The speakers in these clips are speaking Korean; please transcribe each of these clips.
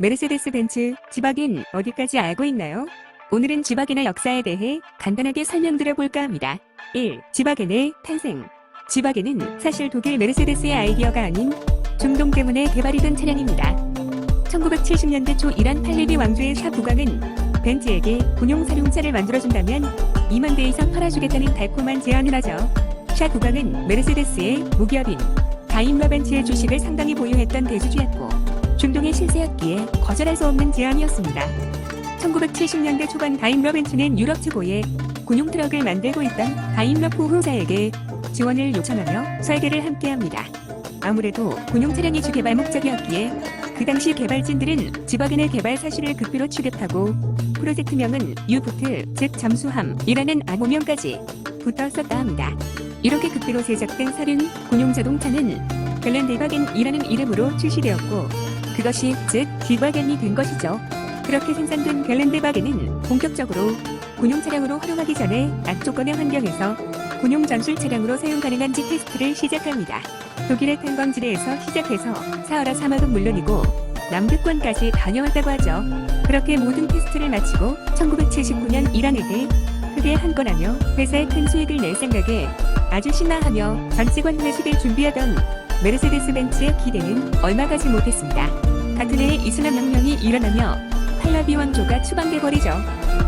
메르세데스 벤츠, 지박인 어디까지 알고 있나요? 오늘은 지박인의 역사에 대해 간단하게 설명드려 볼까 합니다. 1. 지박인의 탄생. 지박인은 사실 독일 메르세데스의 아이디어가 아닌 중동 때문에 개발이 된 차량입니다. 1970년대 초 이란 팔레비 왕조의 샤 국왕은 벤츠에게 군용 사용차를 만들어준다면 2만 대 이상 팔아주겠다는 달콤한 제안을 하죠. 샤 국왕은 메르세데스의 무기업인 다임러 벤츠의 주식을 상당히 보유했던 대주주였고 중동의 실세였기에 거절할 수 없는 제안이었습니다. 1970년대 초반 다임러 벤츠는 유럽 최고의 군용 트럭을 만들고 있던 다임러 포후사에게 지원을 요청하며 설계를 함께합니다. 아무래도 군용 차량이 주 개발 목적이었기에 그 당시 개발진들은 지박인의 개발 사실을 극비로 취급하고 프로젝트명은 유부트, 즉 잠수함이라는 암호명까지 붙어 썼다 합니다. 이렇게 극비로 제작된 살은 군용 자동차는 벨렌데바겐이라는 이름으로 출시되었고 그것이 즉 디바겐이 된 것이죠. 그렇게 생산된 벨렌데바겐은 본격적으로 군용 차량으로 활용하기 전에 악조건의 환경에서 군용 전술 차량으로 사용 가능한지 테스트를 시작합니다. 독일의 탄광지대에서 시작해서 사하라 사막은 물론이고 남극권까지 다녀왔다고 하죠. 그렇게 모든 테스트를 마치고 1979년 이란에게 크게 한 건 하며 회사에 큰 수익을 낼 생각에 아주 신나하며 전직원 회식을 준비하던 메르세데스 벤츠의 기대는 얼마 가지 못했습니다. 같은 해에 이슬람 혁명이 일어나며 팔라비 왕조가 추방돼 버리죠.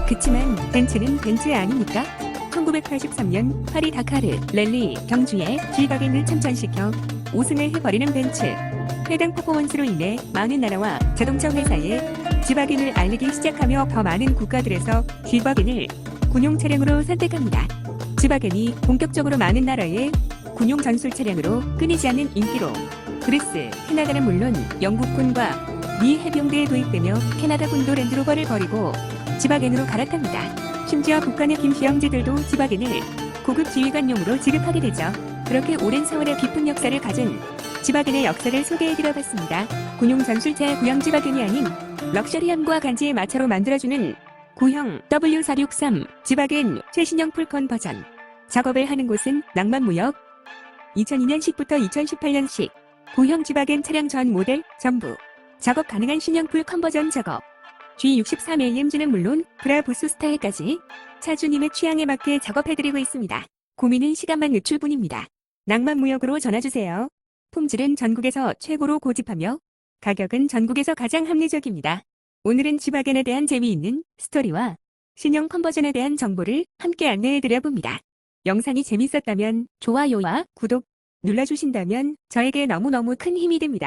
그치만 벤츠는 벤츠 아닙니까? 1983년 파리 다카르 랠리 경주에 G바겐을 참전시켜 우승을 해버리는 벤츠. 해당 퍼포먼스로 인해 많은 나라와 자동차 회사에 G바겐을 알리기 시작하며 더 많은 국가들에서 G바겐을 군용 차량으로 선택합니다. G바겐이 본격적으로 많은 나라에 군용 전술 차량으로 끊이지 않는 인기로 그리스, 캐나다는 물론 영국군과 미 해병대에 도입되며 캐나다군도 랜드로버를 버리고 지바겐으로 갈아탑니다. 심지어 북한의 김씨 형제들도 지바겐을 고급 지휘관용으로 지급하게 되죠. 그렇게 오랜 세월의 깊은 역사를 가진 지바겐의 역사를 소개해드려봤습니다. 군용 전술차의 구형 지바겐이 아닌 럭셔리함과 간지의 마차로 만들어주는 구형 W463 지바겐 최신형 풀컨 버전. 작업을 하는 곳은 낭만무역. 2002년식부터 2018년식 구형 지바겐 차량 전 모델 전부 작업 가능한 신형 풀 컨 버전 작업. G63AMG는 물론 브라부스 스타일까지 차주님의 취향에 맞게 작업해드리고 있습니다. 고민은 시간만 늦출 뿐입니다. 낭만무역으로 전화주세요. 품질은 전국에서 최고로 고집하며 가격은 전국에서 가장 합리적입니다. 오늘은 지바겐에 대한 재미있는 스토리와 신형 컨버전에 대한 정보를 함께 안내해드려 봅니다. 영상이 재밌었다면 좋아요와 구독 눌러주신다면 저에게 너무너무 큰 힘이 됩니다.